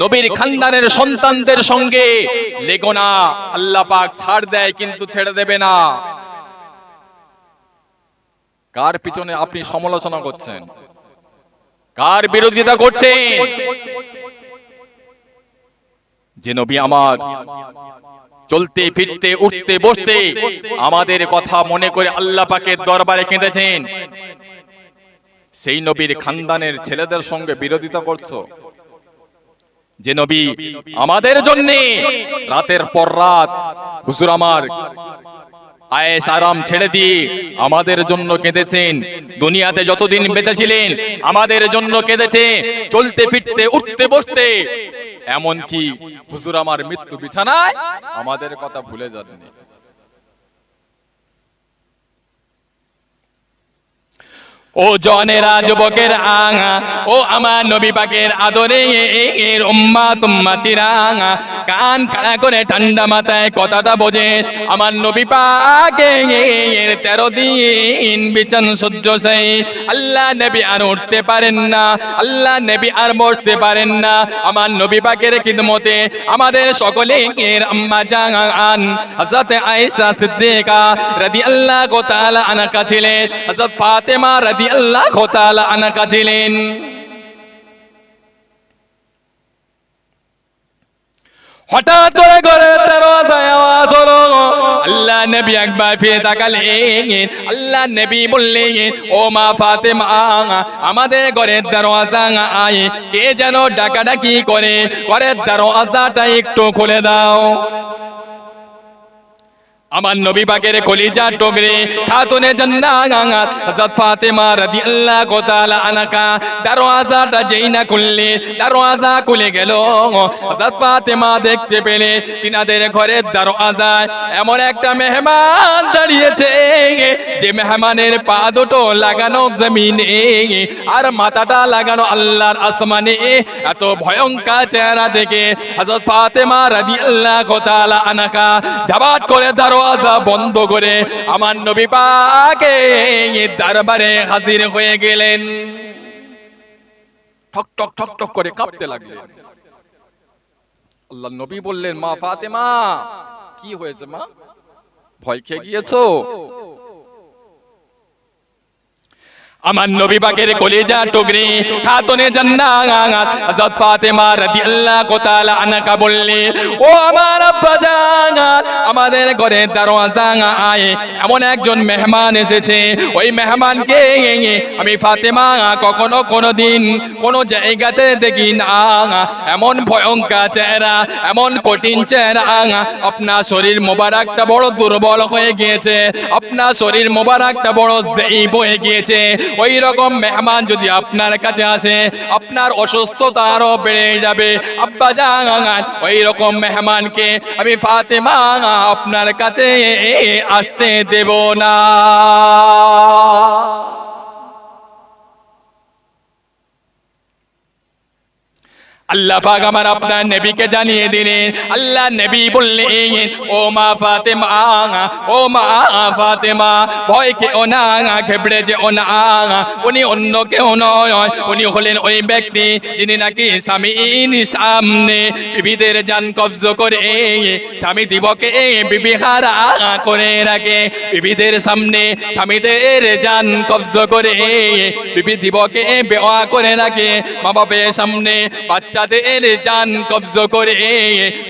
নবীর খানদানের সন্তানদের সঙ্গে লেগো না। আল্লাহ পাক ছাড় দেয় কিন্তু ছেড়ে দেবে না। কার পিছনে আপনি সমালোচনা করছেন? কার বিরোধিতা করছেন? যে নবী আমার চলতে ফিরতে উঠতে বসতে আমাদের কথা মনে করে আল্লাহ পাকের দরবারে কেঁদেছেন। সেই নবীর খানদানের ছেলেদের সঙ্গে বিরোধিতা করছ? যে নবী আমাদের জন্য রাতের পর রাত হুজুর আমার আয়েস আরাম ছেড়ে দিয়ে আমাদের জন্য কেঁদেছেন। দুনিয়াতে যতদিন বেঁচেছিলেন আমাদের জন্য কেঁদেছে। চলতে ফিরতে উঠতে বসতে। এমন কি হুজুর আমার মৃত্যু বিছানায় আমাদের কথা ভুলে যাননি। ও জনেরা যুবকের আঙা, ও আমার নবী পাকের আদরে এর উম্মা তুম্মাতিরা কান খাড়া করে ঠান্ডা মাথায় কথাটা বোঝে, আমার নবী পাকে এর তেরো দিন বিছান সহ্য সেই। আল্লাহ নবী আর উঠতে পারেন না, আল্লাহ নবী আর বসতে পারেন না। আমার নবী পাকের খিদমতে আমাদের সকলে এর আম্মা জান, হযরত আয়েশা সিদ্দিকা রাদিয়াল্লাহু তাআলা আনহা ছিলেন। হযরত ফাতেমা আল্লাহ একবার আল্লাহ ও মা আমাদের ঘরের দরওয়াজা আয়। কে যেন ডাকাডাকি করে, ঘরের দরওয়াজাটা একটু খুলে দাও। আমার নবী পাকের কলিজা টগরে খাতুনে জান্নাত হযরত ফাতেমা রাদিয়াল্লাহু তাআলা আনহা দরওয়াজাটা যেই না খুললে, দরওয়াজা খুলে গেল। হযরত ফাতেমা দেখতে পেলে তিনাদের ঘরের দরওয়াজায় এমন একটা মেহমান দাঁড়িয়েছে। যে মেহমানের পা দুটো লাগানো জমিনে, আর মাথাটা লাগানো আল্লাহর আসমানে। এত ভয়ঙ্কর চেহারা দেখে হযরত ফাতেমা রাদিয়াল্লাহু তাআলা আনহা জাবাত করে দরওয়াজা বন্ধ করে আমার নবী পাকে দরবারে হাজির হয়ে গেলেন। ঠক ঠক ঠক ঠক করে কাঁপতে লাগলেন। আল্লাহ নবী বললেন, মা ফাতেমা, কি হয়েছে মা? ভয় খেয়ে গিয়েছো? আমার নবী পাকের কলিজা টুকরি খাতুনে জান্নাত। হযরত ফাতেমা রাদিয়াল্লাহু তাআলা আনহা বললে, ও আমার আব্বা জান, আমাদের ঘরে দরওয়াজা আয়। এমন একজন মেহমান এসেছে। ওই মেহমানকে আমি ফাতেমা কখনো কোনো দিন কোনো জায়গাতে দেখি না। এমন ভয়ঙ্কর চেহারা, এমন কঠিন চেহারা। আপনার শরীর মোবারকটা বড় দুর্বল হয়ে গিয়েছে। আপনার শরীর মোবারকটা বড় জয়ীব হয়ে গিয়েছে। ওই রকম মেহমান যদি আপনার কাছে আসে, আপনার অসুস্থতা আরও বেড়ে যাবে। আব্বা জান ওই রকম মেহমানকে আমি ফাতেমা আপনার কাছে আসতে দেব না। আল্লাহ পাক আমার আপনার নবীকে জানিয়ে দিলেন। আল্লাহ নবী বললেন, ও মা ফাতেমা, ও মা ফাতেমা, ভয় কেও না, ঘেবড়ে যে ও না। উনি অন্য কেউ নয়, উনি হলেন ওই ব্যক্তি যিনি নাকি স্বামীর সামনে বিবিদের জান কবজ করে, স্বামী দিবকে বিবি হারা করে রাখে। বিবিদের সামনে স্বামীদের জান কবজ করে, বিবি দিবকে বেওয়া করে রাখে। মা বাপের সামনে বাচ্চাদের জান কবজ করে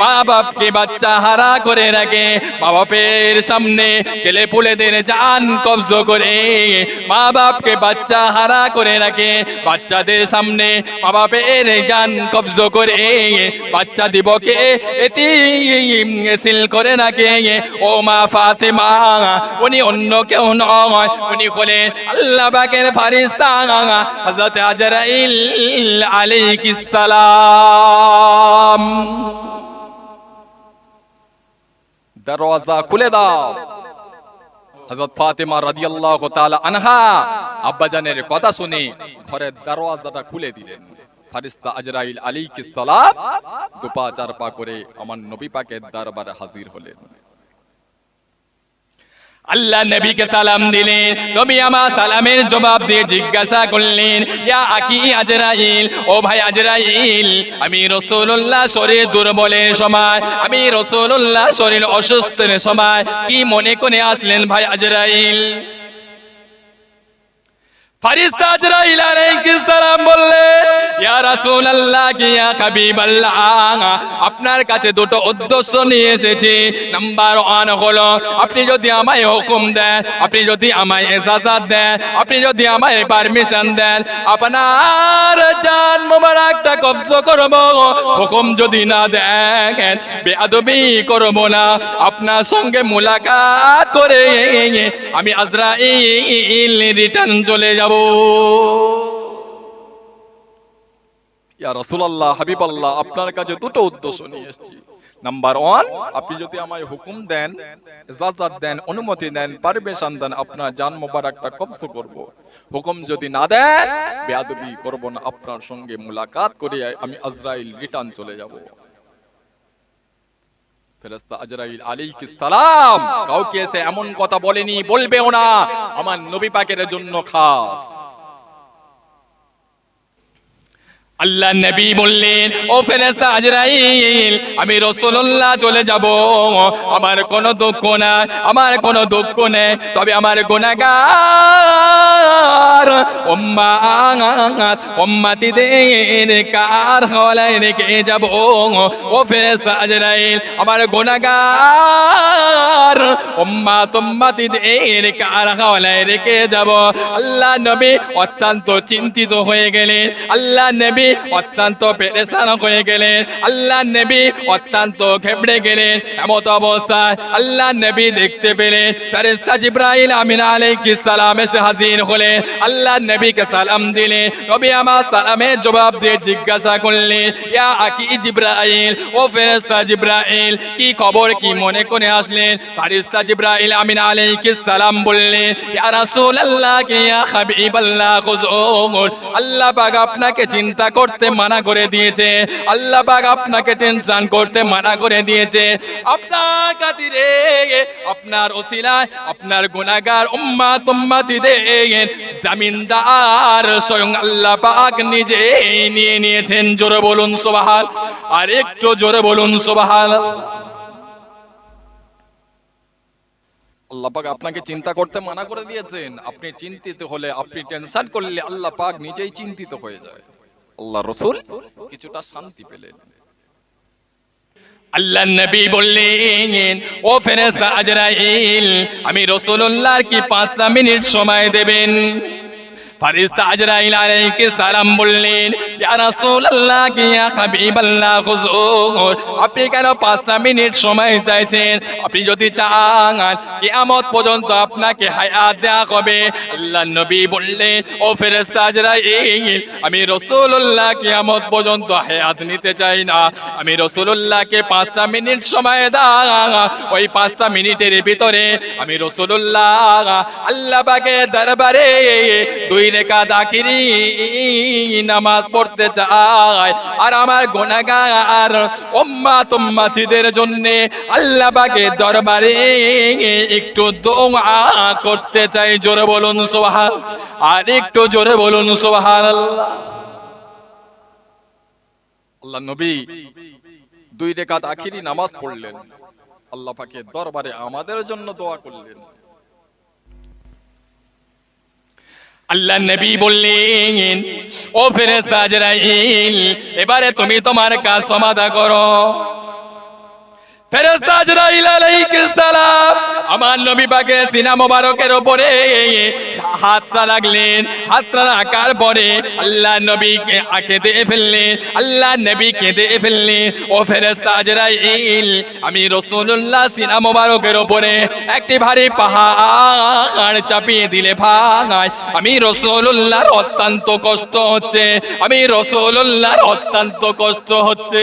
মা বাপকে বাচ্চা হারা করে রাখে। মা বাপের সামনে ছেলে পুলেদের জান কবজ করে মা বাপকে বাচ্চা হারা করে রাখে। বাচ্চাদের সামনে মা বাপের জান কবজ করে বাচ্চা দিবকে এটি সিল করে রাখে। ও মা ফাতেমা, উনি অন্য কেউ নয়, উনি হলেন আল্লাহ পাকের ফারিস্তা হযরত আজরাইল আলাইহিস সালাম দরওয়াজা খুলে দাও। হযরত ফাতেমা রাদিয়াল্লাহু তাআলা আনহা আব্বাজানের কথা শুনে ঘরের দরওয়াজাটা খুলে দিলেন। ফারিস্তা আজরাইল আলাইহিস সালাম দুপা চার পা করে আমার নবী পাকের দরবারে হাজির হলেন। আল্লাহ নবীকে সালাম দিলেন। নবী আমার সালামের জবাব দিয়ে জিজ্ঞাসা করলেন, ইয়া আকি আজরাইল, ও ভাই আজরাইল, আমি রসুল্লাহ শরীর দুর্বলের সময়, আমি রসুল্লাহ শরীর অসুস্থের সময়, কি মনে করে আসলেন ভাই আজরাইল? ফারিস্তা আজরাইল আলাইহিস আপনার কাছে দুটো উদ্দেশ্য নিয়ে এসেছি। নাম্বার ওয়ান হলো, আপনি যদি আমায় হুকুম দেন, আপনি যদি আমায় ইজাজত দেন, আপনি যদি আমায় পারমিশন দেন, আপনার জান মোবারকটা কবজ করব। হুকুম যদি না দেন বেয়াদবি করব না। আপনার সঙ্গে মুলাকাত করে আমি আজরাইল রিটার্ন চলে যাব। রাসূলুল্লাহ, হাবিবাল্লাহ, আপনার কাছে দুটো উদ্দেশ্য নিয়ে নাম্বার ওয়ান আপনি যদি আমায় হুকুম দেন দেন, অনুমতি দেন দেন, আপনার মোবারকটা কবজ করব। হুকুম যদি না দেন, বেয়াদবি করব না, আপনার সঙ্গে মুলাকাত করে আমি আজরাইল রিটার্ন চলে যাব। আজরাইল সালাম, কাউকে এসে এমন কথা বলেনি, বলবেও না, আমার নবী পাকের জন্য খাস। আল্লাহ নবী বললেন, ও ফেরেশতা আজরাইল, আমি রাসূলুল্লাহ চলে যাব। আমার কোনো দুঃখ না আমার কোনো দুঃখ নেই। তবে আমার গুনাহগার উম্মাত, উম্মতিদের কার হলায় রেখে যাব। ও ফেরেশতা আজরাইল, আমার গুনাহগার উম্মাত, উম্মতিদের কার হলায় রেখে যাব। আল্লাহ নবী অত্যন্ত চিন্তিত হয়ে গেলেন। আল্লাহ নবী অত্যন্ত পেরেশান হয়ে গেলেন। আল্লাহ নবী অত্যন্ত ঘেবড়ে গেলেন। এমত অবস্থায় আল্লাহ নবী দেখতে পেলেন। ফেরেশতা জিব্রাইল আমিন আলাইহিস সালাম এসে হাজির হলেন। আল্লাহ নবীকে সালাম দিলেন। নবী আমার সালামের জবাব দিয়ে জিজ্ঞাসা করলেন, ইয়া আকি জিব্রাইল, ও ফেরেশতা জিব্রাইল, কি খবর, কি মনে করে আসলেন? ফেরেশতা জিব্রাইল আমিন আলাইহিস সালাম বললেন, ইয়া রাসূলুল্লাহ ইয়া হাবিবাল্লাহ খুজুর আল্লাহ পাক আপনাকে চিন্তা করতে মানা করে দিয়েছে। আল্লাহ পাক আপনাকে টেনশন করতে মানা করে দিয়েছে। আপনার খাতিরে, আপনার ওসিলায়, আপনার গুনাহগার উম্মাত উম্মতিদের জামিনদার স্বয়ং আল্লাহ পাক নিজে নিয়ে নিয়েছেন। জোরে বলুন সুবহান আর একটু জোরে বলুন সুবহান। আল্লাহ আপনাকে চিন্তা করতে মানা করে দিয়েছেন। আপনি চিন্তিত হলে, আপনি টেনশন করলে আল্লাহ পাক নিজেই চিন্তিত হয়ে যায়। আল্লাহ রসুল কিছুটা শান্তি পেলেন। আল্লাহ নবী বললেন, ও ফেরেস্তা আজরাইল, আমি রাসূলুল্লাহর কি 5 মিনিট সময় দেবেন? ফারিস্তা আজরাইল আলাইহিস সালাম বললেন ইয়া রাসূলুল্লাহ কি ইয়া হাবিবাল্লাহ হুজুর আপনি কেন 5 মিনিট সময় চাইছেন? আপনি যদি চান, কিয়ামত পর্যন্ত আপনাকে হায়াত দেয়া হবে। আল্লাহ নবী বললেন, ও ফেরেশতা আজরাইল, আমি রাসূলুল্লাহ কিয়ামত পর্যন্ত হায়াত নিতে চাই না। আমি রাসূলুল্লাহকে 5 মিনিট সময় দাও। ওই 5 মিনিটের ভিতরে আমি রাসূলুল্লাহ আল্লাহ পাকের দরবারে দুই রেখা দাখিরি নামাজ পড়তে চায়। আর আমার গুনাহগার উম্মাত উম্মাতিদের জন্য আল্লাহ দরবারে একটু দোয়া করতে চাই। জোরে বলুন সুবহান, আর একটু জোরে বলুন সুবহানাল্লাহ। আল্লাহ নবী দুই রেখাত আখিরি নামাজ পড়লেন। আল্লাহ পাকের দরবারে আমাদের জন্য দোয়া করলেন। আল্লাহ নবী বললেন ও ফেরেশতা আজরাইল এবারে তুমি তোমার কাজ সমাধা করো। ফেরেশতা আজরাইল আলাইহিস সালাম আমার নবী পাকে সিনা মোবারকের উপরে হাতটা লাগলেন হাতটা রাখার পরে আল্লাহ নবীকে আঁকে দিয়ে ফেললেন, আল্লাহ নবী কেঁদে ফেললেন, ও ফেরেশতা আজরাইল আমি রাসূলুল্লাহ সিনা মোবারকের উপরে একটি ভারী পাহাড় চাপিয়ে দিলে ভাঙায় আমি রাসূলুল্লাহর অত্যন্ত কষ্ট হচ্ছে, আমি রাসূলুল্লাহর অত্যন্ত কষ্ট হচ্ছে।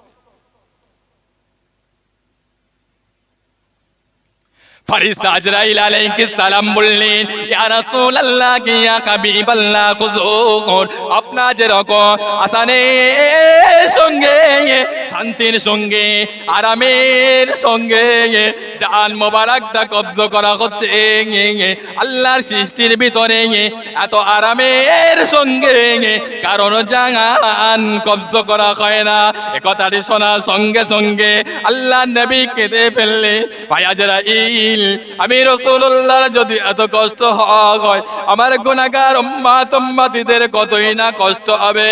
আজরাইল আলাইহিস সালাম বললেন ইয়া রাসূলুল্লাহ ইয়া সঙ্গে শান্তির সঙ্গে আরামের সঙ্গে জান করা হচ্ছে আল্লাহর সৃষ্টির ভিতরে এত আরামের সঙ্গে কারণ জান কব্জ করা হয় না এ কথাটি শোনার সঙ্গে সঙ্গে আল্লাহ নবী কেঁদে ফেললে ভাইয়াজরা আমি রসুল্লাহর যদি এত কষ্ট হয়, আমার গুণাগার উম্মাত কতই না কষ্ট হবে?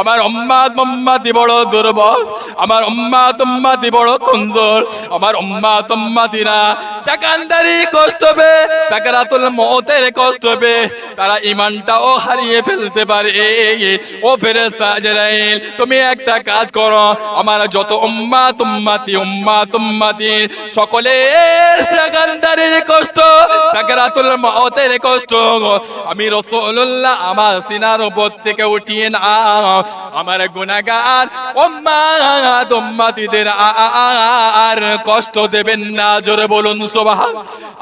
আমার উম্মাত উম্মাতি বড় দুর্বল, আমার উম্মাত উম্মাতি বড় কমজোর, আমার উম্মাত উম্মাতিরা চাকান্দারি কষ্ট হবে সাকারাতুল মৌতের কষ্ট হবে তারা ইমানটাও হারিয়ে ফেলতে পারে। ও ফেরেস্তা আজরাইল তুমি একটা কাজ করো, আমার যত উম্মাত উম্মাতি উম্মাত উম্মাতি সকলের সাকান্দারির কষ্ট সাকারাতুল মৌতের কষ্ট আমি রাসূলুল্লাহ আমার সিনার উপর থেকে উঠিয়ে না আমার গুনাহগার উম্মাত উম্মাতিদের আর কষ্ট দেবেন না। জোরে বলুন সুবহান,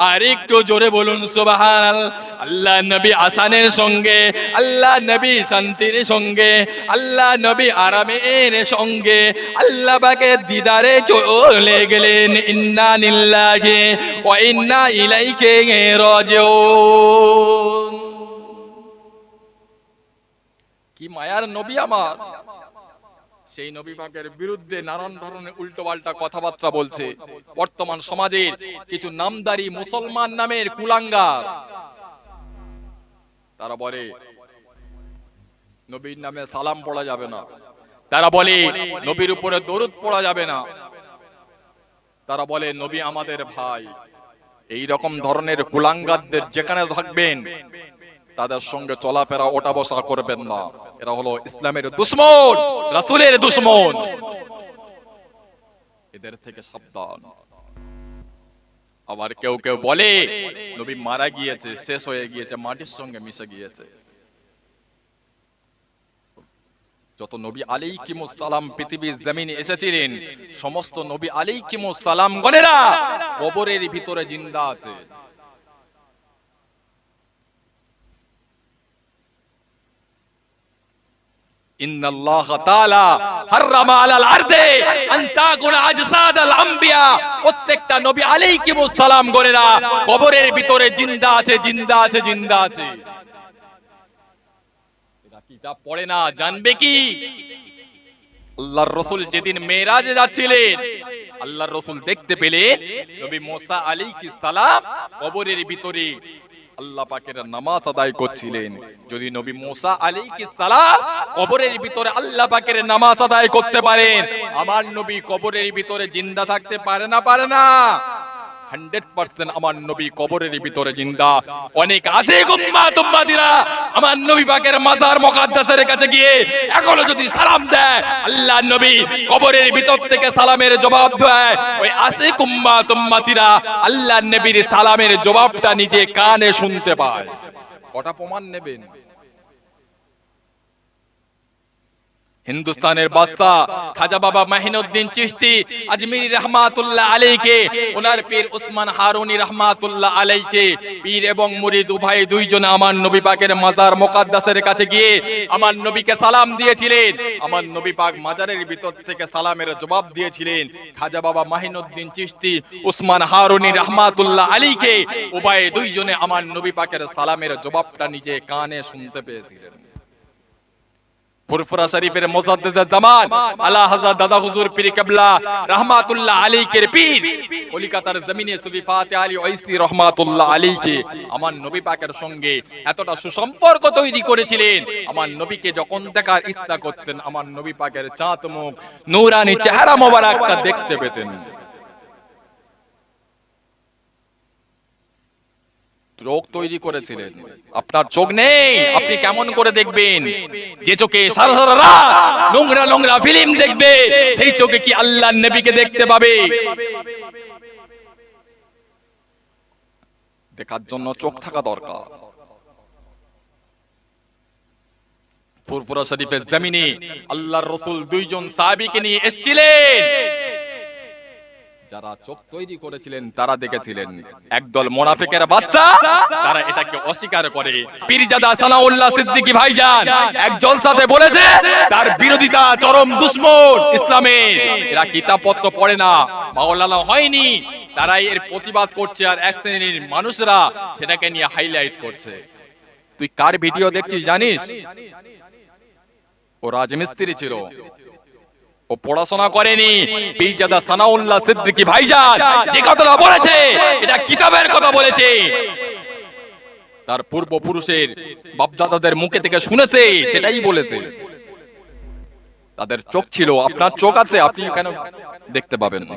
আর একটু জোরে বলুন সুবহান। আল্লাহ নবী আসানের সঙ্গে, আল্লাহ নবী শান্তির সঙ্গে, আল্লাহ নবী আরামের সঙ্গে, আল্লাহ পাকে দিদারে চলে গেলেন। ইন্না নিল্লাহি ওয়া ইন্না ইলাইহি রাজিউন কি মায়ার নবী আমার? সেই নবী পাকের বিরুদ্ধে নানান ধরনের উল্টো পাল্টা কথাবার্তা বলছে। বর্তমান সমাজের কিছু নামদারি মুসলমান নামের কুলাঙ্গার। তারা বলে, নবীর নামে সালাম পড়া যাবে না। তারা বলে, নবীর উপরে দরুদ পড়া যাবে না। তারা বলে, নবী আমাদের ভাই। এই রকম ধরনের কুলাঙ্গারদের যেখানে থাকবেন তাদের সঙ্গে চলাফেরা ওটা বসা করবেন না। এরা হলো ইসলামের দুশ্মন। রাসুলের দুশ্মন। এদের থেকে সাবধান। আবার কেউ কেউ বলে নবী মারা গিয়েছে শেষ হয়ে গিয়েছে মাটির সঙ্গে মিশে গিয়েছে। যত নবী আলাইহিমুস সালাম পৃথিবীর জমিনে এসেছিলেন সমস্ত নবী আলাইহিমুস সালাম গণেরা কবরের ভিতরে জিন্দা আছে إن الله تعالى حرم على الأرض أن تأكل أجساد الأنبياء প্রত্যেকটা নবী আলাইহিমুস সালাম গণেরা কবরের ভিতরে জিন্দা আছে জিন্দা আছে জিন্দা আছে কিতাব পড়ে না জানবে কি? আল্লাহর রসুল যেদিন মেরাজে যাচ্ছিলেন, আল্লাহর রসুল দেখতে পেলে নবী মোসা আলাইহিস সালাম কবরের ভিতরে আল্লাহ পাকের নামাজ আদায় করছিলেন। যদি নবী মোসা আলাইহিস সালাম কবরের ভিতরে আল্লাহ পাকের নামাজ আদায় করতে পারেন, আমার নবী কবরের ভিতরে জিন্দা থাকতে পারে না পারে না। হান্ড্রেড পার্সেন্ট আমার নবী কবরের ভিতরে জিন্দা। অনেক আছে আমার নবী মাজার কাছে গিয়ে এখনও যদি সালাম দেয়, আল্লাহ নবী কবরের ভিতর থেকে সালামের জবাব দেয়। ওই আছে কুম্মা তুম্মাতিরা আল্লাহ নবীর সালামের জবাবটা নিজে কানে শুনতে পায়। কটা প্রমাণ নেবেন? হিন্দুস্তানের বাস্তা, খাজা বাবা মাহিনুদ্দিন চিশতি, আজমিরি রহমাতুল্লাহ আলাইকে, ওনার পীর উসমান হারুনি রহমাতুল্লাহ আলাইকে, পীর এবং মুরিদ উভয় দুইজনে আমার নবী পাকের মাজার মুকাদ্দাসের কাছে গিয়ে আমার নবীকে সালাম দিয়েছিলেন। আমার নবী পাক মাজারের ভিতর থেকে সালামের জবাব দিয়েছিলেন, খাজা বাবা মাহিনুদ্দিন চিশতি, উসমান হারুনি রহমাতুল্লাহ আলীকে উভয় দুইজনে আমার নবী পাকের সালামের জবাবটা নিজে কানে শুনতে পেয়েছিলেন। ফুরফুরা শরীফের মুজাদ্দিদ জামান আলা হযরত দাদা হুজুর পীর কিবলা রাহমাতুল্লাহ আলাইহির পীর। কলিকাতার জমিনে সুফি ফাতে আলী ওয়াইসি রাহমাতুল্লাহ আলাইহি, আমার নবী পাকের সঙ্গে এতটা সুসম্পর্ক তৈরি করেছিলেন। আমার নবীকে যখন দেখার ইচ্ছা করতেন, আমার নবী পাকের চাঁদ মুখ, নূরানি চেহারা মোবারকটা দেখতে পেতেন। চোখ তৈরি করেছিলেন। আপনার চোখ নেই, আপনি কেমন করে দেখবেন? যে চোখে সারা সারা রাত নোংরা নোংরা ফিল্ম দেখবে, সেই চোখে কি আল্লাহ নবীকে দেখতে পাবে? দেখার জন্য চোখ থাকা দরকার। ফুরফুরা শরীফের জমিনে আল্লাহর রসুল দুইজন সাহাবীকে নিয়ে এসেছিলেন। যারা চোখ তৈরি করেছিলেন, তারা দেখেছিলেন, একদল মোনাফিকের বাচ্চা, তারা এটাকে অস্বীকার করে। পীরজাদা সানাউল্লাহ সিদ্দিকী ভাইজান এক জলসাতে বলেছে, তার বিরোধিতা চরম দুশ্মন ইসলামের। এরা কিতাবপত্র পড়ে না, মাওলানা হয়নি। তারাই এর প্রতিবাদ করছে আর এক শ্রেণির মানুষরা সেটাকে নিয়ে হাইলাইট করছে। তুই কার ভিডিও দেখছিস জানিস? ও রাজমিস্ত্রি ছিল। ও পড়াশোনা করেনি। পীরজাদা সানাউল্লাহ সিদ্দিকী ভাইজান যে কথাটা বলেছে, এটা কিতাবের কথা বলেছে। তার পূর্বপুরুষের বাপদাদাদের মুখে থেকে শুনেছে, সেটাই বলেছে। তাদের চোখ ছিল, আপনার চোখ আছে, আপনি কেন দেখতে পাবেন না।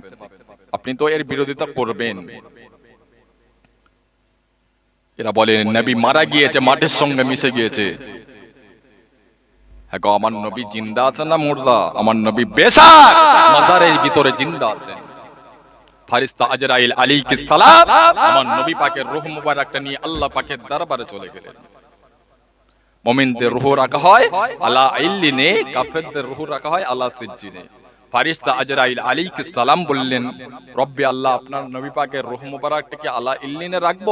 আপনি তো এর বিরোধিতা করবেন। এরা বলেন, নবী মারা গিয়েছে মাটির সঙ্গে মিশে গিয়েছে। হ্যাঁ আমার নবী জিন্দা আছেন না মুর্দা? আমার নবী মাজারের ভিতরে জিন্দা আছেন। ফারিস্তা আজরাইল সালাম, আমার নবী পাকের রূহ মুবারকটা নিয়ে আল্লাহ পাকের দরবারে চলে গেলেন। রূহ রাখা হয়, আলা ইল্লিনে কাফেরদের রূহ রাখা হয়, আলা সিজ্জিনে। ফারিস্তা আজরাইল আলাইহিস সালাম বললেন, রব্বি আল্লাহ, আপনার নবী পাকের রূহ মুবারকটা কি আলা ইল্লিনে রাখব?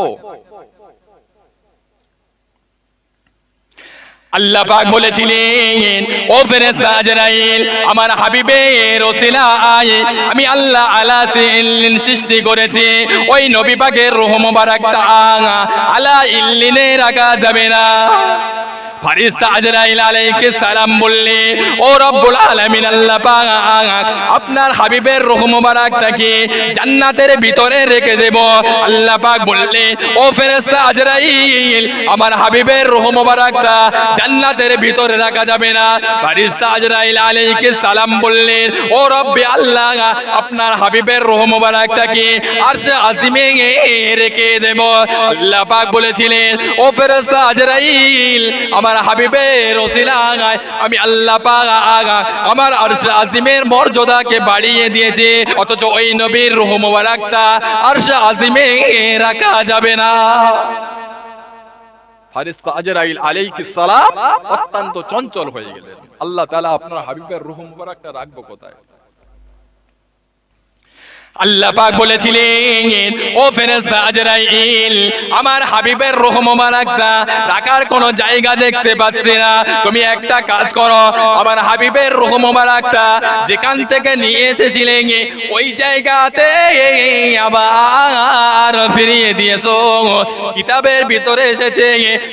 আল্লাহ পাক বলেছিলেন, ও ফেরেশতা আজরাইল, আমার হাবিবের ওসিলায় আমি আল্লাহ আলা সিল্লিন সৃষ্টি করেছি। ওই নবী পাকের রূহ মুবারকটা আলা ইল্লিনে রাখা যাবে না। ফারিস্তা আজরাইল আপনার হাবিবের রূহ মুবারকটাকে জান্নাতের ভিতরে রেখে দেব। আল্লাহ পাক বললে, ও ফেরেশতা আজরাইল, আমার হাবিবের রূহ মুবারকটা জান্নাতের ভিতরে রাখা যাবে না। ফারিস্তা আজরাইল আলাইহিস সালাম বললেন ও রব্বি আল্লাহ, আপনার হাবিবের রূহ মুবারকটাকে আরশে আজিমে রেখে দেব। আল্লাহ পাক বলেছিলেন, ও ফেরেশতা আজরাইল, আমার হাবিবের ওসিলায় আমি আল্লাহ পাক আগা, আমার আরশে আজিমের মর্যাদাকে বাড়িয়ে দিয়েছে, অথচ ওই নবীর রূহ মুবারকটা আরশে আজিমে রাখা যাবে না। ফারিস্তা আজরাইল আলাইহিস সালাম অত্যন্ত চঞ্চল হয়ে গেলেন। আল্লাহ তাআলা আপনার হাবিবের রূহ মুবারকটা রাখব কোথায়? আল্লাহ পাক বলেছিলেন, ও ফেরেশতা আজরাইল, আমার হাবিবের রূহ জায়গা দেখতে না। তুমি একটা কাজ করো, আমার হাবিবের রূহ যেখান থেকে নিয়ে এসেছিলেন, ওই জায়গাতে আবার ফিরিয়ে দিয়েছ। কিতাবের ভিতরে এসেছে,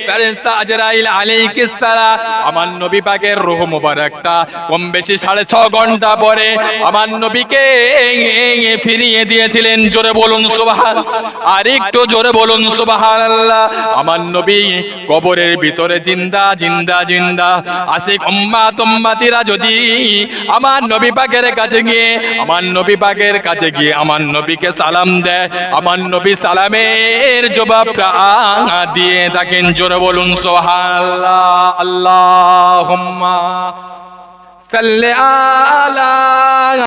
ফেরেশতা আজরাইল আলাইহিস সালাম, আমার নবী পাকের রূহ মুবারকটা কম বেশি সাড়ে ছ ঘণ্টা পরে আমার নবীকে ফিরিয়ে দিয়েছিলেন, জোরে বলুন সুবহান। আর একটু জোরে বলুন সুবহানাল্লাহ। আমার নবী কবরের ভিতরে জিন্দা জিন্দা জিন্দা। আশিক উম্মাত উম্মাতিরা যদি আমার নবী পাকের কাছে গিয়ে, আমার নবী পাকের কাছে গিয়ে আমার নবীকে সালাম দেয়, আমার নবী সালামের জবাবটা দিয়ে থাকেন, জোরে বলুন সুবহানাল্লাহ, আল্লাহুম্মা সাল্লি আলা